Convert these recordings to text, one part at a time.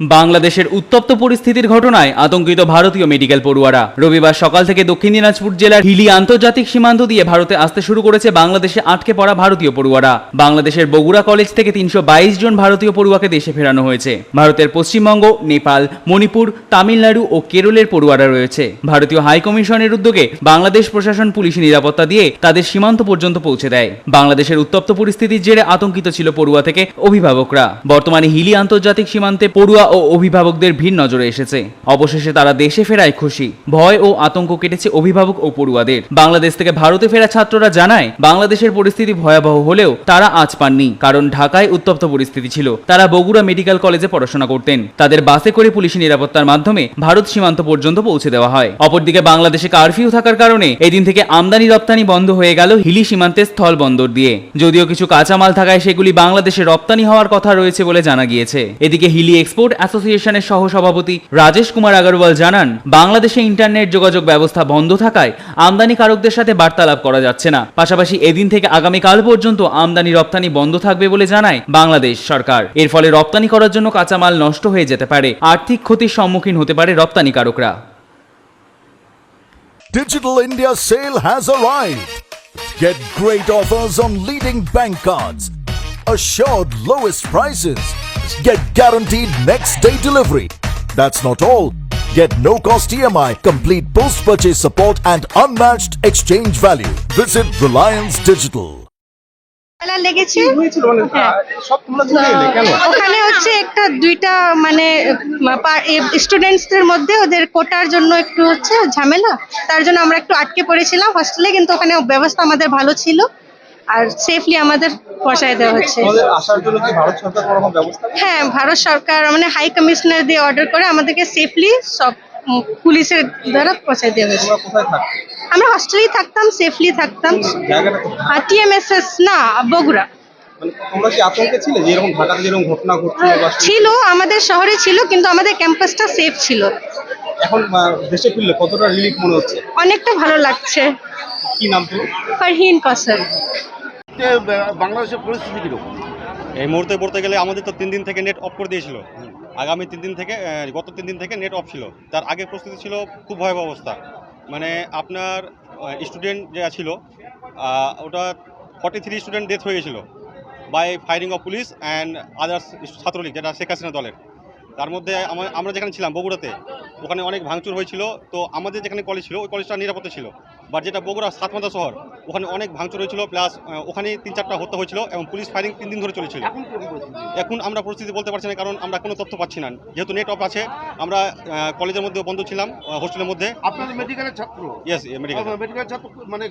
বাংলাদেশের উত্তপ্ত পরিস্থিতির ঘটনায় আতঙ্কিত ভারতীয় মেডিকেল পড়ুয়ারা। রবিবার সকাল থেকে দক্ষিণ দিনাজপুর জেলার হিলি আন্তর্জাতিক সীমান্ত দিয়ে ভারতে আসতে শুরু করেছে বাংলাদেশে আটকে পড়া ভারতীয় পড়ুয়ারা। বাংলাদেশের বগুড়া কলেজ থেকে তিনশো বাইশ জন ভারতীয় পড়ুয়াকে দেশে ফেরানো হয়েছে। ভারতের পশ্চিমবঙ্গ, নেপাল, মণিপুর, তামিলনাড়ু ও কেরলের পড়ুয়ারা রয়েছে। ভারতীয় হাইকমিশনের উদ্যোগে বাংলাদেশ প্রশাসন পুলিশি নিরাপত্তা দিয়ে তাদের সীমান্ত পর্যন্ত পৌঁছে দেয়। বাংলাদেশের উত্তপ্ত পরিস্থিতির জেরে আতঙ্কিত ছিল পড়ুয়া থেকে অভিভাবকরা। বর্তমানে হিলি আন্তর্জাতিক সীমান্তে পড়ুয়া ও অভিভাবকদের ভিড় নজরে এসেছে। অবশেষে তারা দেশে ফেরায় খুশি। ভয় ও আতঙ্ক কেটেছে অভিভাবক ও পড়ুয়াদের। বাংলাদেশ থেকে ভারতে ফেরা ছাত্ররা জানায়, বাংলাদেশের পরিস্থিতি ভয়াবহ হলেও তারা আজ পাননি, কারণ ঢাকায় উত্তপ্ত পরিস্থিতি ছিল। তারা বগুড়া মেডিকেল কলেজে পড়াশোনা করতেন। তাদের বাসে করে পুলিশি নিরাপত্তার মাধ্যমে ভারত সীমান্ত পর্যন্ত পৌঁছে দেওয়া হয়। অপরদিকে বাংলাদেশে কারফিউ থাকার কারণে এদিন থেকে আমদানি রপ্তানি বন্ধ হয়ে গেল হিলি সীমান্তের স্থল বন্দর দিয়ে। যদিও কিছু কাঁচামাল থাকায় সেগুলি বাংলাদেশে রপ্তানি হওয়ার কথা রয়েছে বলে জানা গিয়েছে। এদিকে হিলি এক্সপোর্ট অ্যাসোসিয়েশনের সহসভাপতি রাজেশ কুমার আগরওয়াল জানান বাংলাদেশে ইন্টারনেট যোগাযোগ ব্যবস্থা বন্ধ থাকায় আমদানিকারকদের সাথে বার্তালাপ করা যাচ্ছে না। পাশাপাশি এদিন থেকে আগামীকাল পর্যন্ত আমদানি রপ্তানি বন্ধ থাকবে বলে জানায় বাংলাদেশ সরকার। এর ফলে রপ্তানি করার জন্য কাঁচামাল নষ্ট হয়ে যেতে পারে আর্থিক ক্ষতির সম্মুখীন হতে পারে রপ্তানিকারকরা। Digital India sale has arrived. Get great offers on leading bank cards, assured lowest prices, get guaranteed next day delivery. That's not all. Get no cost EMI, complete post purchase support, and unmatched exchange value. Visit Reliance Digital. মেলা লেগেছে হয়েছিল মানে হ্যাঁ। সব তোমরা চলে এলে কেন ওখানে হচ্ছে একটা দুইটা মানে স্টুডেন্টসদের মধ্যে ওদের কোটার জন্য একটু হচ্ছে ঝামেলা তার জন্য আমরা একটু আটকে পড়েছিলাম হস্টেলে কিন্তু ওখানে ব্যবস্থা আমাদের ভালো ছিল আর সেফলি আমাদের পৌঁছায় দেওয়া হচ্ছে? হ্যাঁ ভারত সরকার মানে হাই কমিশনার দিয়ে অর্ডার করে আমাদেরকে সেফলি সব পুলিশের দ্বারা পৌঁছায় দেওয়া হয়েছে। আমরা হস্টেলেই থাকতাম সেফলি থাকতাম। আর টিএমএসএস না বগুড়া। মানে তোমরা কি আতঙ্কে ছিলে যে এরকম ঢাকাতে যেরকম ঘটনা ঘটছিল বা ছিল আমাদের শহরে ছিল কিন্তু আমাদের ক্যাম্পাসটা সেফ ছিল। এখন দেশে ফিরলে কতটা রিলিফ মনে হচ্ছে? অনেকটা ভালো লাগছে। কি নাম তো ফারহিন কসার বাংলাদেশের পরিস্থিতি কীরকম? এই মুহূর্তে বলতে গেলে আমাদের তো তিন দিন থেকে নেট অফ করে দিয়েছিল। আগামী তিন দিন থেকে গত তিন দিন থেকে নেট অফ ছিল। তার আগে প্রস্তুতি ছিল খুব ভয়াবহ অবস্থা। মানে আপনার স্টুডেন্ট যে ছিল ওটা ফর্টি থ্রি স্টুডেন্ট ডেথ হয়ে গেছিল by firing of police and others Chhatra League যেটা শেখ হাসিনা দলের। তার মধ্যে আমরা যেখানে ছিলাম বগুড়াতে ওখানে অনেক ভাঙচুর হয়েছিল। তো আমাদের যেখানে কলেজ ছিল ওই কলেজটা নিরাপদ ছিল। বাট যেটা বগুড়া সাতমাথা শহর ওখানে অনেক ভাঙচুর হয়েছিল। প্লাস ওখানে তিন চারটা হত্যা হয়েছিল এবং পুলিশ ফায়ারিং তিন দিন ধরে চলেছিল। এখন আমরা পরিস্থিতি বলতে পারছি না কারণ আমরা কোনো তথ্য পাচ্ছি না। যেহেতু নেট অফ আছে আমরা কলেজের মধ্যে বন্ধ ছিলাম হোস্টেলের মধ্যে। আপনাদের মেডিকেলের ছাত্র? ইয়েস মেডিকেল মেডিকেল ছাত্র। মানে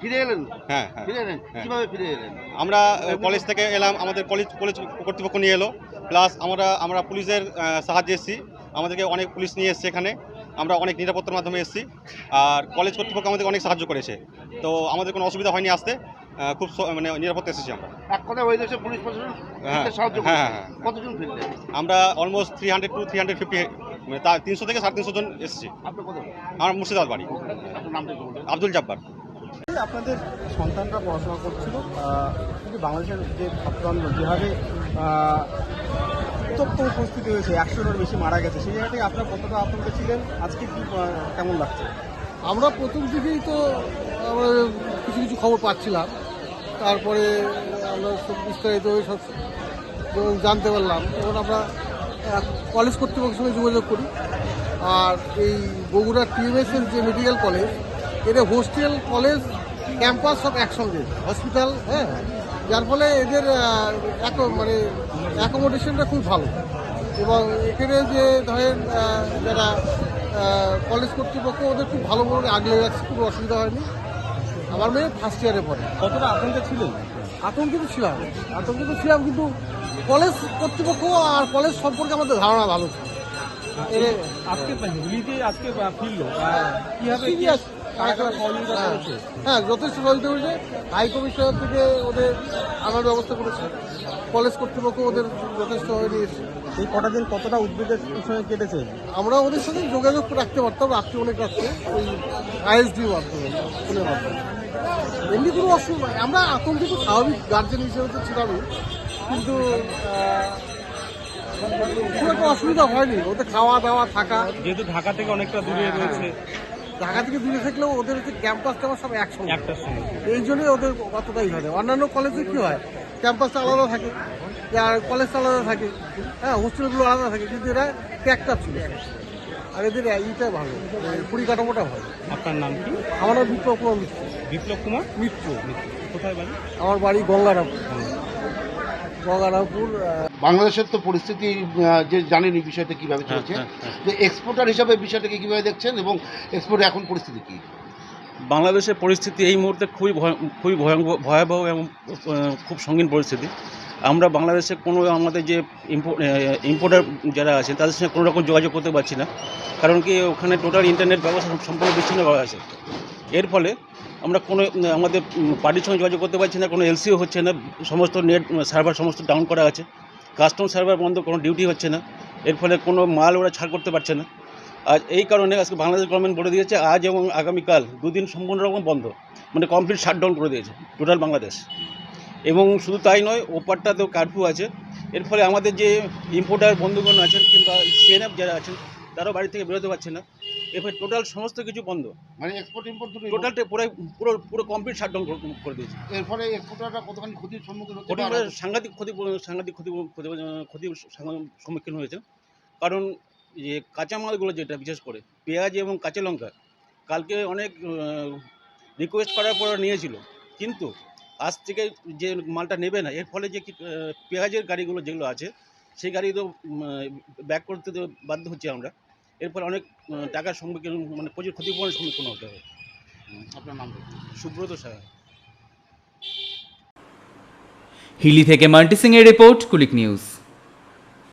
ফিরে এলেন? হ্যাঁ হ্যাঁ ফিরে এলেন? হ্যাঁ। কীভাবে ফিরে এলেন? আমরা কলেজ থেকে এলাম আমাদের কলেজ কলেজ কর্তৃপক্ষ নিয়ে এলো। প্লাস আমরা আমরা পুলিশের সাহায্যে এসেছি। আমাদেরকে অনেক পুলিশ নিয়ে এসছে এখানে। আমরা অনেক নিরাপত্তার মাধ্যমে এসেছি। আর কলেজ কর্তৃপক্ষ আমাদের অনেক সাহায্য করেছে। তো আমাদের কোনো অসুবিধা হয়নি আসতে। খুব মানে নিরাপত্তা এসেছি আমরা। এক কথা ওই দেশে পুলিশ প্রশাসন হ্যাঁ, হ্যাঁ, করছে। হ্যাঁ, হ্যাঁ। কতজন আমরা almost three hundred to three hundred fifty মানে তা তিনশো থেকে সাড়ে তিনশো জন এসেছি। আমার মুর্শিদাবাদ বাড়ি। আব্দুল জব্বার। আপনাদের সন্তানরা পড়াশোনা করছিল কিন্তু বাংলাদেশের যে ছাত্র আন্দোলন যেভাবে উত্তপ্ত পরিস্থিতি হয়েছে একশোটার বেশি মারা গেছে। সেই জায়গা আপনারা কতটা আতঙ্কে ছিলেন? আজকে কি কেমন লাগছে? আমরা প্রথম থেকেই তো, আমরা কিছু কিছু খবর পাচ্ছিলাম। তারপরে আমরা সব বিস্তারিত সব জানতে পারলাম, তখন আমরা কলেজ কর্তৃপক্ষের সঙ্গে যোগাযোগ করি। আর এই বগুড়ার টিএমএসের যে মেডিকেল কলেজ এটা হোস্টেল কলেজ ক্যাম্পাস সব একসঙ্গে। হসপিটাল হ্যাঁ? যার ফলে এদের মানে অ্যাকোমোডেশনটা খুব ভালো। এবং এখানে যে ধরেন যারা কলেজ কর্তৃপক্ষ ওদের খুব ভালো মনে আগলে যাচ্ছে কোনো অসুবিধা হয়নি। আমার মেয়ে ফার্স্ট ইয়ারে পড়ে। কতটা আতঙ্কে ছিলেন? আতঙ্কিত ছিলাম। আতঙ্কিত ছিলাম কিন্তু কলেজ কর্তৃপক্ষ আর কলেজ সম্পর্কে আমাদের ধারণা ভালো ছিল। আজকে আজকে ফিরলো। কীভাবে ঠিকই কি আছে। কারা কারা সহযোগিতা হ্যাঁ, করেছে হ্যাঁ যথেষ্ট সহযোগিতা করেছে হাই কমিশনার থেকে ওদের আনার ব্যবস্থা করেছে। কলেজ কর্তৃপক্ষ ওদের যথেষ্ট হয়ে নিয়েছে। এই কটা দিন কতটা উদ্বেগের সঙ্গে কেটেছে? আমরা ওদের সাথে যোগাযোগ রাখতে পারতাম রাত্রি অনেক রাত্রে ওই আইএসডি মাধ্যমে ফোনের মাধ্যমে। এমনি কোনো অসুবিধা। আমরা আতঙ্কিত স্বাভাবিক গার্জেন হিসেবে তো ছিলামই। কিন্তু খুব একটা অসুবিধা হয়নি। ওদের খাওয়া দাওয়া থাকা। যেহেতু ঢাকা থেকে অনেকটা দূরে রয়েছে। ঢাকা থেকে দূরে থাকলেও ওদের হচ্ছে ক্যাম্পাস ট্যাম্পাস সব একসঙ্গে। সঙ্গে। এই জন্যই ওদের অতটাই হয়। না অন্যান্য কলেজে কি হয়? ক্যাম্পাসটা আলাদা থাকে। আর কলেজটা আলাদা থাকে। হ্যাঁ হোস্টেলগুলো আলাদা থাকে কিন্তু এরা ট্যাগটা ছিল। আর এদের ইটা ভালো মানে পরিকাঠামোটা ভালো। আপনার নাম কি? আমার নাম বিপ্লব কুমার মিত্র। বিপ্লব কুমার? মিত্র। কোথায় বাড়ি? আমার বাড়ি গঙ্গারামপুর। গঙ্গারামপুর বাংলাদেশের তো পরিস্থিতি যে জানেন এই বিষয়টা কীভাবে চলছে। যে এক্সপোর্টার হিসাবে বিষয়টাকে কীভাবে দেখছেন এবং এক্সপোর্টের এখন পরিস্থিতি কি? বাংলাদেশের পরিস্থিতি এই মুহূর্তে খুবই ভয়- খুবই ভয়াবহ এবং খুব সঙ্গীন পরিস্থিতি। আমরা বাংলাদেশে কোনো আমাদের যে ইম্পোর্টার যারা আছেন তাদের সঙ্গে কোনো রকম যোগাযোগ করতে পারছি না। কারণ কি ওখানে টোটাল ইন্টারনেট ব্যবস্থা সম্পূর্ণ বিচ্ছিন্ন করা আছে এর ফলে আমরা কোনো আমাদের পার্টির সঙ্গে যোগাযোগ করতে পারছি না, কোনো এলসিও হচ্ছে না, সমস্ত নেট সার্ভার সমস্ত ডাউন করা আছে। কাস্টম সার্ভার বন্ধ, কোনো ডিউটি হচ্ছে না। এর ফলে কোনো মাল ওরা ছাড় করতে পারছে না। আর এই কারণে আজকে বাংলাদেশ গভর্নমেন্ট বলে দিয়েছে, আজ এবং আগামীকাল দুদিন সম্পূর্ণ রকম বন্ধ মানে কমপ্লিট শাটডাউন করে দিয়েছে টোটাল বাংলাদেশ। এবং শুধু তাই নয়, ওপারটাতেও কারফিউ আছে। এর ফলে আমাদের যে ইম্পোর্টার বন্ধুগণ আছেন কিংবা সিএনএফ যারা আছেন, তারাও বাড়ি থেকে বেরোতে পারছে না। এরপরে টোটাল সমস্ত কিছু বন্ধ। মানে এক্সপোর্ট ইম্পোর্ট দুটোই টোটালটা পুরো পুরো পুরো কমপ্লিট শাটডাউন করে দিয়েছে। এর ফলে এক্সপোর্টাররা কতখানি ক্ষতির সম্মুখীন হচ্ছে মানে সাংঘাতিক ক্ষতি সাংঘাতিক ক্ষতি ক্ষতি- ক্ষতির সম্মুখীন হয়েছে। কারণ যে কাঁচামালগুলো যেটা বিশেষ করে পেঁয়াজ এবং কাঁচা লঙ্কা কালকে অনেক রিকোয়েস্ট করার পর নিয়েছিল। কিন্তু আজ থেকে যে মালটা নেবে না এর ফলে যে পেঁয়াজের গাড়িগুলো যেগুলো আছে সেই গাড়ি তো ব্যাক করতে বাধ্য হচ্ছে আমরা। এর ফলে অনেক টাকার সম্মুখীন মানে প্রচুর ক্ষতিপূরণের সম্মুখীন হতে হবে। আপনার নাম? সুব্রত সাহা হিলি থেকে মান্টি সিং এর রিপোর্ট কুলিক নিউজ।